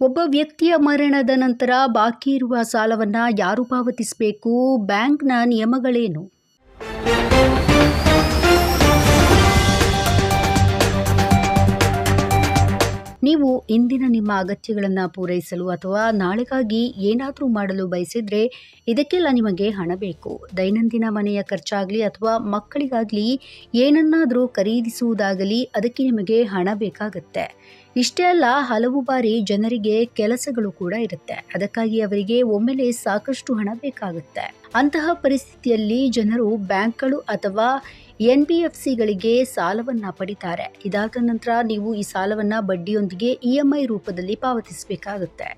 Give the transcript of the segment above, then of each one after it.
ಒಬ್ಬ ವ್ಯಕ್ತಿಯ ಮರಣದ ನಂತರ ಬಾಕಿ ಇರುವ ಸಾಲವನ್ನು ಯಾರು ಪಾವತಿಸಬೇಕು? ಬ್ಯಾಂಕ್ನ ನಿಯಮಗಳೇನು? ನೀವು ಇಂದಿನ ನಿಮ್ಮ ಅಗತ್ಯಗಳನ್ನು ಪೂರೈಸಲು ಅಥವಾ ನಾಳೆಗಾಗಿ ಏನಾದರೂ ಮಾಡಲು ಬಯಸಿದರೆ ಇದಕ್ಕೆಲ್ಲ ನಿಮಗೆ ಹಣ ಬೇಕು. ದೈನಂದಿನ ಮನೆಯ ಖರ್ಚಾಗಲಿ ಅಥವಾ ಮಕ್ಕಳಿಗಾಗಲಿ ಏನನ್ನಾದರೂ ಖರೀದಿಸುವುದಾಗಲಿ ಅದಕ್ಕೆ ನಿಮಗೆ ಹಣ ಬೇಕಾಗುತ್ತೆ. ಇಷ್ಟೇ ಅಲ್ಲ, ಹಲವು ಬಾರಿ ಜನರಿಗೆ ಕೆಲಸಗಳು ಕೂಡ ಇರುತ್ತೆ. ಅದಕ್ಕಾಗಿ ಅವರಿಗೆ ಒಮ್ಮೆಲೆ ಸಾಕಷ್ಟು ಹಣ ಬೇಕಾಗುತ್ತೆ. ಅಂತಹ ಪರಿಸ್ಥಿತಿಯಲ್ಲಿ ಜನರು ಬ್ಯಾಂಕ್ಗಳು ಅಥವಾ ಎನ್ ಬಿ ಎಫ್ ಸಿಗಳಿಗೆ ಸಾಲವನ್ನು ಪಡಿತಾರೆ. ಇದಾದ ನಂತರ ನೀವು ಈ ಸಾಲವನ್ನು ಬಡ್ಡಿಯೊಂದಿಗೆ ಇ ಎಂ ಐ ರೂಪದಲ್ಲಿ ಪಾವತಿಸಬೇಕಾಗುತ್ತೆ.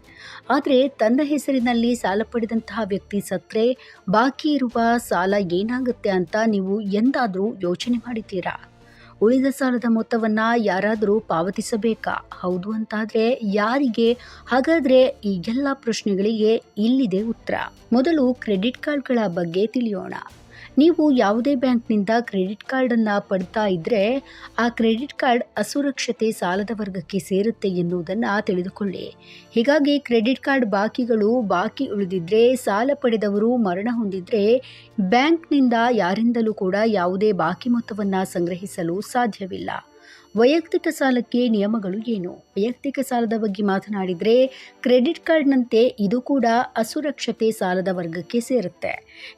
ಆದರೆ ತನ್ನ ಹೆಸರಿನಲ್ಲಿ ಸಾಲ ಪಡೆದಂತಹ ವ್ಯಕ್ತಿ ಸತ್ತರೆ ಬಾಕಿ ಇರುವ ಸಾಲ ಏನಾಗುತ್ತೆ ಅಂತ ನೀವು ಎಂದಾದರೂ ಯೋಚನೆ ಮಾಡಿದ್ದೀರಾ? ಉಳಿದ ಸಾಲದ ಮೊತ್ತವನ್ನು ಯಾರಾದರೂ ಪಾವತಿಸಬೇಕಾ? ಹೌದು ಅಂತಾದರೆ ಯಾರಿಗೆ? ಹಾಗಾದರೆ ಈ ಎಲ್ಲ ಪ್ರಶ್ನೆಗಳಿಗೆ ಇಲ್ಲಿದೆ ಉತ್ತರ. ಮೊದಲು ಕ್ರೆಡಿಟ್ ಕಾರ್ಡ್ಗಳ ಬಗ್ಗೆ ತಿಳಿಯೋಣ. ನೀವು ಯಾವುದೇ ಬ್ಯಾಂಕ್ನಿಂದ ಕ್ರೆಡಿಟ್ ಕಾರ್ಡನ್ನು ಪಡ್ತಾ ಇದ್ದರೆ ಆ ಕ್ರೆಡಿಟ್ ಕಾರ್ಡ್ ಅಸುರಕ್ಷತೆ ಸಾಲದ ವರ್ಗಕ್ಕೆ ಸೇರುತ್ತೆ ಎನ್ನುವುದನ್ನು ತಿಳಿದುಕೊಳ್ಳಿ. ಹೀಗಾಗಿ ಕ್ರೆಡಿಟ್ ಕಾರ್ಡ್ ಬಾಕಿಗಳು ಬಾಕಿ ಉಳಿದಿದ್ದರೆ ಸಾಲ ಪಡೆದವರು ಮರಣ ಹೊಂದಿದ್ರೆ ಬ್ಯಾಂಕ್ನಿಂದ ಯಾರಿಂದಲೂ ಕೂಡ ಯಾವುದೇ ಬಾಕಿ ಮೊತ್ತವನ್ನು ಸಂಗ್ರಹಿಸಲು ಸಾಧ್ಯವಿಲ್ಲ. ವೈಯಕ್ತಿಕ ಸಾಲಕ್ಕೆ ನಿಯಮಗಳು ಏನು? ವೈಯಕ್ತಿಕ ಸಾಲದ ಬಗ್ಗೆ ಮಾತನಾಡಿದರೆ, ಕ್ರೆಡಿಟ್ ಕಾರ್ಡ್ನಂತೆ ಇದು ಕೂಡ ಅಸುರಕ್ಷತೆ ಸಾಲದ ವರ್ಗಕ್ಕೆ ಸೇರುತ್ತೆ.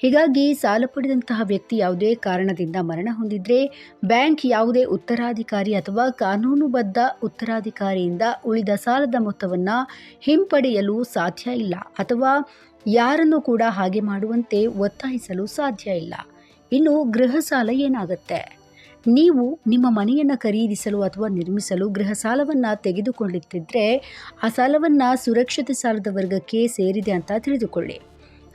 ಹೀಗಾಗಿ ಸಾಲ ಪಡೆದಂತಹ ವ್ಯಕ್ತಿ ಯಾವುದೇ ಕಾರಣದಿಂದ ಮರಣ ಹೊಂದಿದ್ರೆ, ಬ್ಯಾಂಕ್ ಯಾವುದೇ ಉತ್ತರಾಧಿಕಾರಿ ಅಥವಾ ಕಾನೂನುಬದ್ಧ ಉತ್ತರಾಧಿಕಾರಿಯಿಂದ ಉಳಿದ ಸಾಲದ ಮೊತ್ತವನ್ನು ಹಿಂಪಡೆಯಲು ಸಾಧ್ಯ ಇಲ್ಲ ಅಥವಾ ಯಾರನ್ನು ಕೂಡ ಹಾಗೆ ಮಾಡುವಂತೆ ಒತ್ತಾಯಿಸಲು ಸಾಧ್ಯ ಇಲ್ಲ. ಇನ್ನು ಗೃಹ ಸಾಲ ಏನಾಗುತ್ತೆ? ನೀವು ನಿಮ್ಮ ಮನೆಯನ್ನು ಖರೀದಿಸಲು ಅಥವಾ ನಿರ್ಮಿಸಲು ಗೃಹ ಸಾಲವನ್ನು ತೆಗೆದುಕೊಳ್ಳುತ್ತಿದ್ದರೆ ಆ ಸಾಲವನ್ನು ಸುರಕ್ಷಿತ ಸಾಲದ ವರ್ಗಕ್ಕೆ ಸೇರಿದೆ ಅಂತ ತಿಳಿದುಕೊಳ್ಳಿ.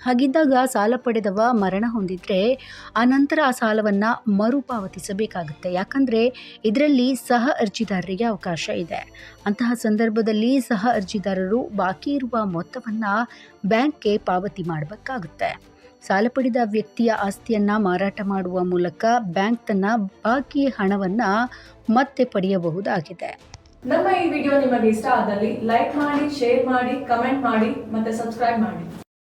ಹಾಗಿದ್ದಾಗ ಸಾಲ ಪಡೆದವ ಮರಣ ಹೊಂದಿದ್ರೆ ಆ ನಂತರ ಆ ಸಾಲವನ್ನು ಮರುಪಾವತಿಸಬೇಕಾಗುತ್ತೆ. ಯಾಕಂದರೆ ಇದರಲ್ಲಿ ಸಹ ಅರ್ಜಿದಾರರಿಗೆ ಅವಕಾಶ ಇದೆ. ಅಂತಹ ಸಂದರ್ಭದಲ್ಲಿ ಸಹ ಅರ್ಜಿದಾರರು ಬಾಕಿ ಇರುವ ಮೊತ್ತವನ್ನು ಬ್ಯಾಂಕ್ಗೆ ಪಾವತಿ ಮಾಡಬೇಕಾಗುತ್ತೆ. ಸಾಲ ಪಡೆದ ವ್ಯಕ್ತಿಯ ಆಸ್ತಿಯನ್ನ ಮಾರಾಟ ಮಾಡುವ ಮೂಲಕ ಬ್ಯಾಂಕ್ ತನ್ನ ಬಾಕಿ ಹಣವನ್ನು ಮತ್ತೆ ಪಡೆಯಬಹುದಾಗಿದೆ. ನಮ್ಮ ಈ ವಿಡಿಯೋ ನಿಮಗೆ ಇಷ್ಟ ಆದಲ್ಲಿ ಲೈಕ್ ಮಾಡಿ, ಶೇರ್ ಮಾಡಿ, ಕಮೆಂಟ್ ಮಾಡಿ ಮತ್ತೆ ಸಬ್ಸ್ಕ್ರೈಬ್ ಮಾಡಿ.